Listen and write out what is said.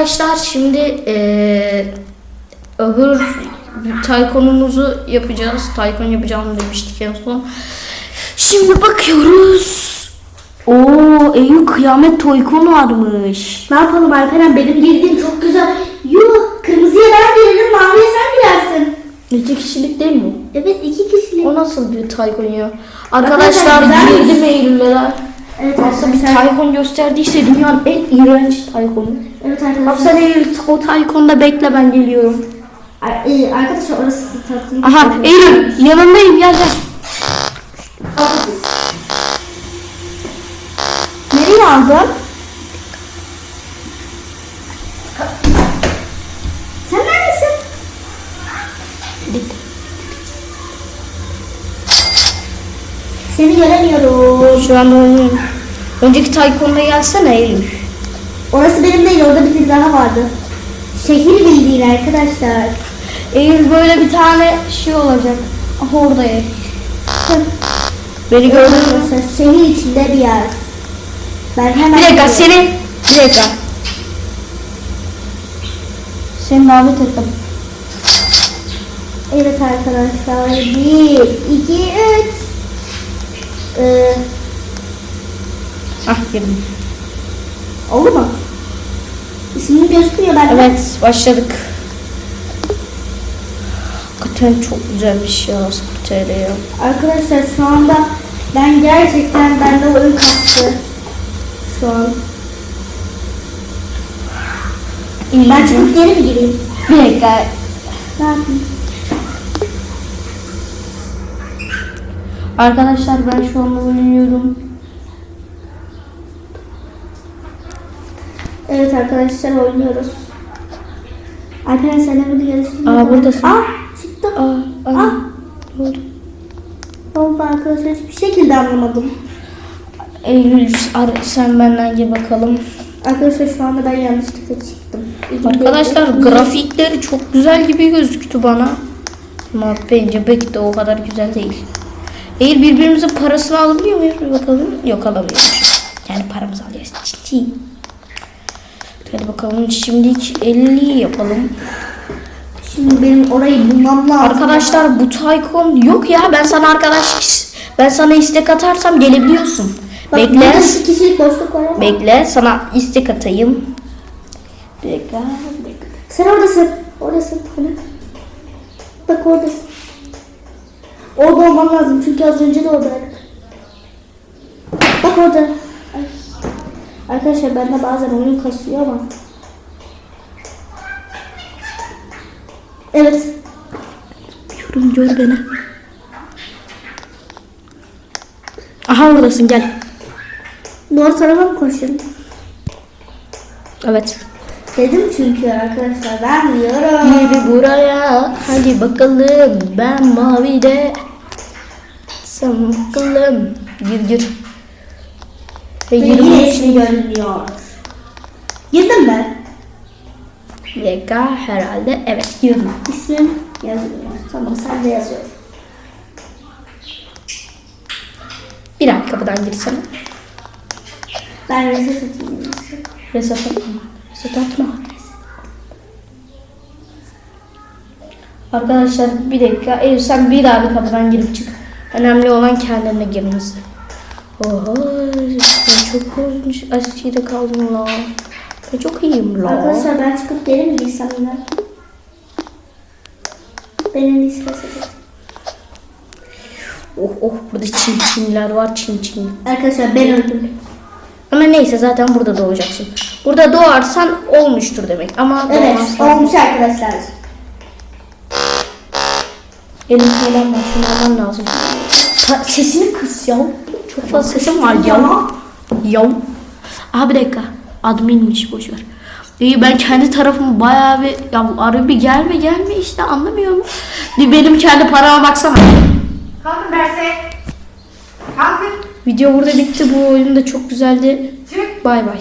Arkadaşlar şimdi eee öbür taykonumuzu yapacağız. Taykon yapacağım demiştik en son. Şimdi bakıyoruz. Oo, Eyüp kıyamet toykon varmış. Ne yapalım Alperen benim girdiğim çok güzel. Yuh kırmızıya ben girerim maviye sen girersin. İki kişilik değil mi? Evet iki kişilik. O nasıl bir taykon ya? Arkadaşlar Arkadaşlar, girdim Eylül'ler. Evet Aslında bir taykon gösterdiyse dünyanın en iğrenç taykonu. Evet arkadaşlar. sen Eylül o taykonda bekle ben geliyorum. Ar- e, Arkadaşlar orası tatlı. Aha Eylül yanındayım gel gel. Nereye aldın? Sen neredesin? Seni göremiyorum. Şu anda oynuyorum. Önceki taykonda gelsene Eylül. Orası benim değil orada bir daha vardı. Şehir bildiğin arkadaşlar. Eylül böyle bir tane şey olacak. Aha orada Eylül. Beni gördün mü? Şehir içinde bir yer. Ben hemen... Bir dakika seni bir dakika. Seni davet ettim. Evet arkadaşlar. Bir, iki, üç. Ee, Ah girdim. oldu mu? İsmim gözükmüyor bende. Evet başladık. Hakikaten çok güzelmiş ya Sputera ya. Arkadaşlar şu anda ben gerçekten bende oyun kastı. Şu an. Ben çıkıp geri mi gireyim? Bir dakika. Ne yapayım? Arkadaşlar ben şu anda oynuyorum. Evet arkadaşlar oynuyoruz. Alperen sen de bunu yarıştın. Aa, buradasın. Aa çıktım. Aa, Aa. ay. Ne oldu? Oldu arkadaşlar hiçbir şekilde anlamadım. Eylül sen benden gir bakalım. Arkadaşlar şu anda ben yanlışlıkla çıktım. İlk Arkadaşlar bir- grafikleri çok güzel gibi gözüktü bana. Ama bence pek de o kadar güzel değil. Eğer birbirimizin parasını alabiliyor muyuz bir bakalım. Yok alamıyoruz. Yani paramızı alacağız. Ciddi. Hadi bakalım şimdilik 50 yapalım. Şimdi benim orayı bulmam lazım. Arkadaşlar bu Taykon yok ya ben sana arkadaş ben sana istek atarsam gelebiliyorsun. Bak, Bekle. burada iki kişilik boşluk var ama. Bekle sana istek atayım. Bekle. bekle. Sen oradasın. Oradasın. Bak oradasın. Orada olman lazım çünkü az önce de oradaydık. Bak orada. Ay. Arkadaşlar bende bazen oyun kasıyor ama. Evet. Yorum gör beni. Aha oradasın gel. Doğru tarafa mı koşuyorsun? Evet. Dedim çünkü arkadaşlar ben biliyorum. Yürü buraya. Hadi bakalım. Ben mavide. Sen bakalım. Gir gir. Ve yine ismi görünüyor. Girdim ben. Dakika herhalde. Evet girdim. İsmim yazılıyor. Tamam sen de yazıyor. Bir dakika kapıdan girsene. Ben reset atayım. Reset atma. Reset atma. Arkadaşlar bir dakika. Elif sen bir bir kapıdan girip çık. Önemli olan kendine girmesi. Oha çok uzun askide kaldım la. Ben çok iyiyim la. Arkadaşlar ben çıkıp geri mi girsem yine? Ben en iyisi. Oh oh burada çin çinler var çin çin. Arkadaşlar ben öldüm. Ama neyse zaten burada doğacaksın. Burada doğarsan olmuştur demek. Ama Evet doğmazsan... olmuş arkadaşlar. Elim falan var. Şunu almam lazım. Ta- sesini kıs ya. Çok fazla sesim var ya. Ya. Aha bir dakika. Adminmiş boş ver. İyi ben kendi tarafımı bayağı bir ya bu arı bir gelme gelme işte anlamıyorum. Bir benim kendi parama baksana. Kalkın derse. Kalkın. Video burada bitti. Bu oyun da çok güzeldi. Bay bay.